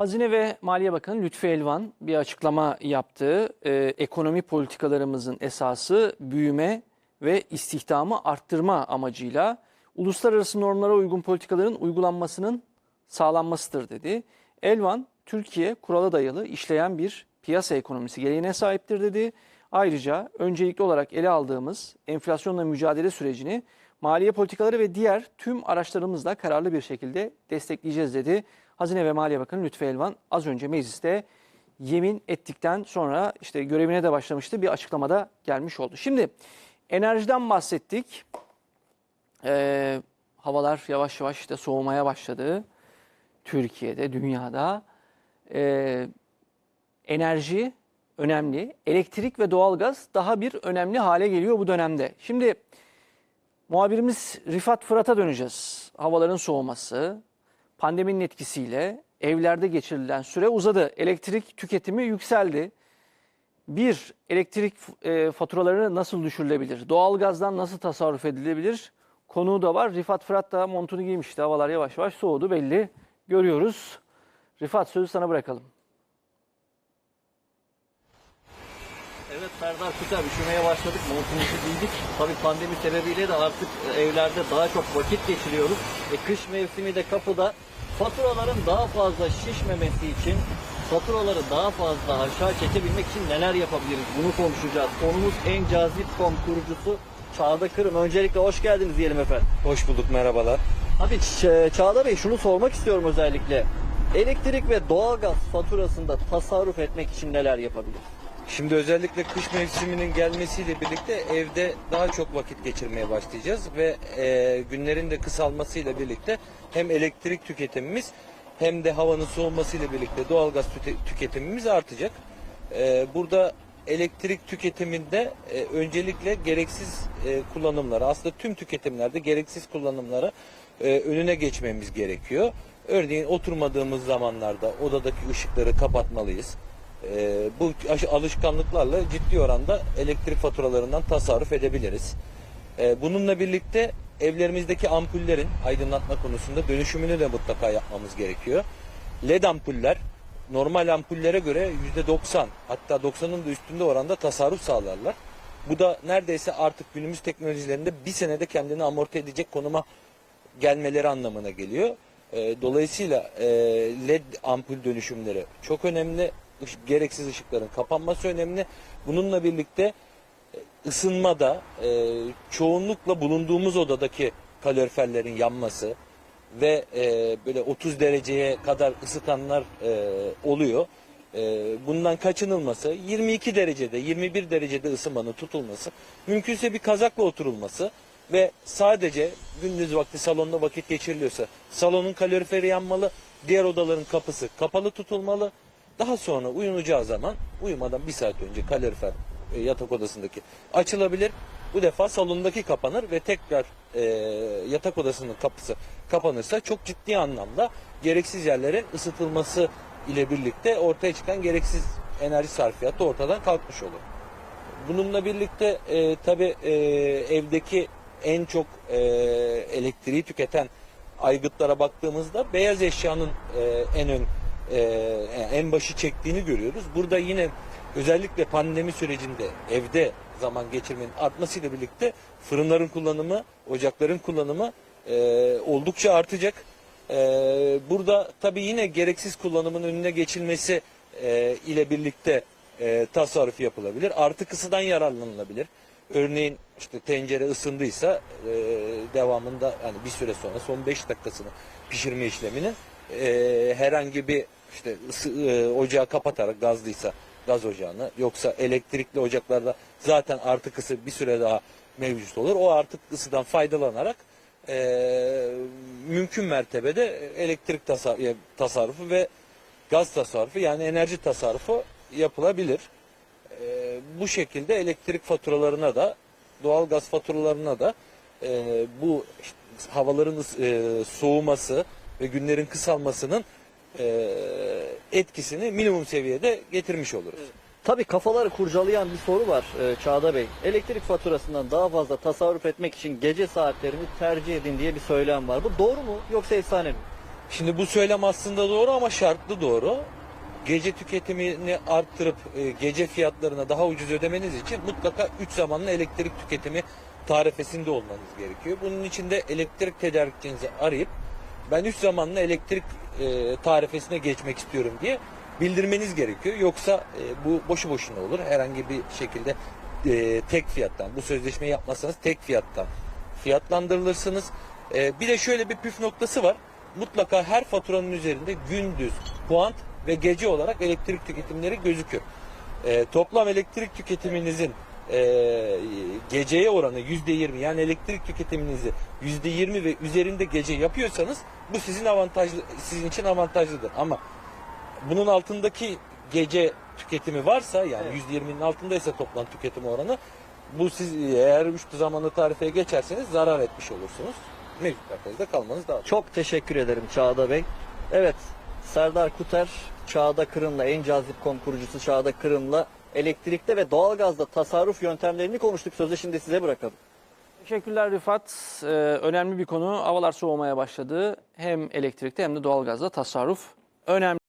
Hazine ve Maliye Bakanı Lütfü Elvan bir açıklama yaptı. Ee, ekonomi politikalarımızın esası büyüme ve istihdamı arttırma amacıyla uluslararası normlara uygun politikaların uygulanmasının sağlanmasıdır dedi. Elvan, Türkiye kurala dayalı işleyen bir piyasa ekonomisi geleneğine sahiptir dedi. Ayrıca öncelikli olarak ele aldığımız enflasyonla mücadele sürecini maliye politikaları ve diğer tüm araçlarımızla kararlı bir şekilde destekleyeceğiz dedi. Hazine ve Maliye Bakanı Lütfü Elvan az önce mecliste yemin ettikten sonra işte görevine de başlamıştı bir açıklamada gelmiş oldu. Şimdi enerjiden bahsettik. Ee, havalar yavaş yavaş işte soğumaya başladı. Türkiye'de, dünyada. Ee, enerji önemli. Elektrik ve doğalgaz daha bir önemli hale geliyor bu dönemde. Şimdi muhabirimiz Rifat Fırat'a döneceğiz. Havaların soğuması, pandeminin etkisiyle evlerde geçirilen süre uzadı. Elektrik tüketimi yükseldi. Bir, elektrik e, faturaları nasıl düşürülebilir? Doğalgazdan nasıl tasarruf edilebilir? Konuğu da var. Rifat Fırat da montunu giymişti. Havalar yavaş yavaş soğudu belli. Görüyoruz. Rifat sözü sana bırakalım. Evet Serdar Kuter üşümeye başladık. Montumuzu giydik. Tabii pandemi sebebiyle de artık evlerde daha çok vakit geçiriyoruz. E, kış mevsimi de kapıda. Faturaların daha fazla şişmemesi için faturaları daha fazla aşağı çekebilmek için neler yapabiliriz? Bunu konuşacağız. Konumuz en cazip.com kurucusu Çağda Kırım. Öncelikle hoş geldiniz diyelim efendim. Hoş bulduk merhabalar. Abi Ç- Çağda Bey şunu sormak istiyorum özellikle. Elektrik ve doğalgaz faturasında tasarruf etmek için neler yapabiliriz? Şimdi özellikle kış mevsiminin gelmesiyle birlikte evde daha çok vakit geçirmeye başlayacağız ve e, günlerin de kısalmasıyla birlikte hem elektrik tüketimimiz hem de havanın soğumasıyla birlikte doğalgaz tüketimimiz artacak. E, burada elektrik tüketiminde e, öncelikle gereksiz e, kullanımları aslında tüm tüketimlerde gereksiz kullanımları e, önüne geçmemiz gerekiyor. Örneğin oturmadığımız zamanlarda odadaki ışıkları kapatmalıyız. Ee, bu alışkanlıklarla ciddi oranda elektrik faturalarından tasarruf edebiliriz. Ee, bununla birlikte evlerimizdeki ampullerin aydınlatma konusunda dönüşümünü de mutlaka yapmamız gerekiyor. LED ampuller normal ampullere göre %90 hatta 90'ın da üstünde oranda tasarruf sağlarlar. Bu da neredeyse artık günümüz teknolojilerinde bir senede kendini amorti edecek konuma gelmeleri anlamına geliyor. Ee, dolayısıyla e, LED ampul dönüşümleri çok önemli. Iş- gereksiz ışıkların kapanması önemli. Bununla birlikte e, ısınmada e, çoğunlukla bulunduğumuz odadaki kaloriferlerin yanması ve e, böyle 30 dereceye kadar ısıtanlar e, oluyor. E, bundan kaçınılması, 22 derecede, 21 derecede ısınmanın tutulması, mümkünse bir kazakla oturulması ve sadece gündüz vakti salonda vakit geçiriliyorsa salonun kaloriferi yanmalı, diğer odaların kapısı kapalı tutulmalı. Daha sonra uyunacağı zaman uyumadan bir saat önce kalorifer e, yatak odasındaki açılabilir. Bu defa salondaki kapanır ve tekrar e, yatak odasının kapısı kapanırsa çok ciddi anlamda gereksiz yerlerin ısıtılması ile birlikte ortaya çıkan gereksiz enerji sarfiyatı ortadan kalkmış olur. Bununla birlikte e, tabi evdeki en çok e, elektriği tüketen aygıtlara baktığımızda beyaz eşyanın e, en ön e, en başı çektiğini görüyoruz. Burada yine özellikle pandemi sürecinde evde zaman geçirmenin artmasıyla birlikte fırınların kullanımı, ocakların kullanımı e, oldukça artacak. E, burada tabii yine gereksiz kullanımın önüne geçilmesi e, ile birlikte e, tasarruf yapılabilir. Artı ısıdan yararlanılabilir. Örneğin işte tencere ısındıysa e, devamında hani bir süre sonra son 5 dakikasını pişirme işleminin e, herhangi bir işte ısı, e, ocağı kapatarak gazlıysa gaz ocağını yoksa elektrikli ocaklarda zaten artık ısı bir süre daha mevcut olur. O artık ısıdan faydalanarak e, mümkün mertebede elektrik tasar- e, tasarrufu ve gaz tasarrufu yani enerji tasarrufu yapılabilir. E, bu şekilde elektrik faturalarına da doğal gaz faturalarına da e, bu işte havaların e, soğuması ve günlerin kısalmasının e, etkisini minimum seviyede getirmiş oluruz. Tabii kafaları kurcalayan bir soru var e, Çağda Bey. Elektrik faturasından daha fazla tasarruf etmek için gece saatlerini tercih edin diye bir söylem var. Bu doğru mu yoksa efsane mi? Şimdi bu söylem aslında doğru ama şartlı doğru. Gece tüketimini arttırıp e, gece fiyatlarına daha ucuz ödemeniz için mutlaka 3 zamanlı elektrik tüketimi tarifesinde olmanız gerekiyor. Bunun için de elektrik tedarikçinizi arayıp ben 3 zamanlı elektrik e, tarifesine geçmek istiyorum diye bildirmeniz gerekiyor. Yoksa e, bu boşu boşuna olur. Herhangi bir şekilde e, tek fiyattan bu sözleşmeyi yapmazsanız tek fiyattan fiyatlandırılırsınız. E, bir de şöyle bir püf noktası var. Mutlaka her faturanın üzerinde gündüz, puant ve gece olarak elektrik tüketimleri gözüküyor. E, toplam elektrik tüketiminizin e, geceye oranı yüzde yirmi yani elektrik tüketiminizi yüzde yirmi ve üzerinde gece yapıyorsanız bu sizin avantajlı sizin için avantajlıdır ama bunun altındaki gece tüketimi varsa yani yüzde yirminin altındaysa toplam tüketim oranı bu siz eğer üç zamanlı tarifeye geçerseniz zarar etmiş olursunuz. Mevcut tarifede kalmanız daha Çok teşekkür ederim Çağda Bey. Evet, Serdar Kuter, Çağda Kırım'la, en cazip kom kurucusu Çağda Kırım'la elektrikte ve doğalgazda tasarruf yöntemlerini konuştuk. Sözü şimdi size bırakalım. Teşekkürler Rıfat. Ee, önemli bir konu. Havalar soğumaya başladı. Hem elektrikte hem de doğalgazda tasarruf önemli.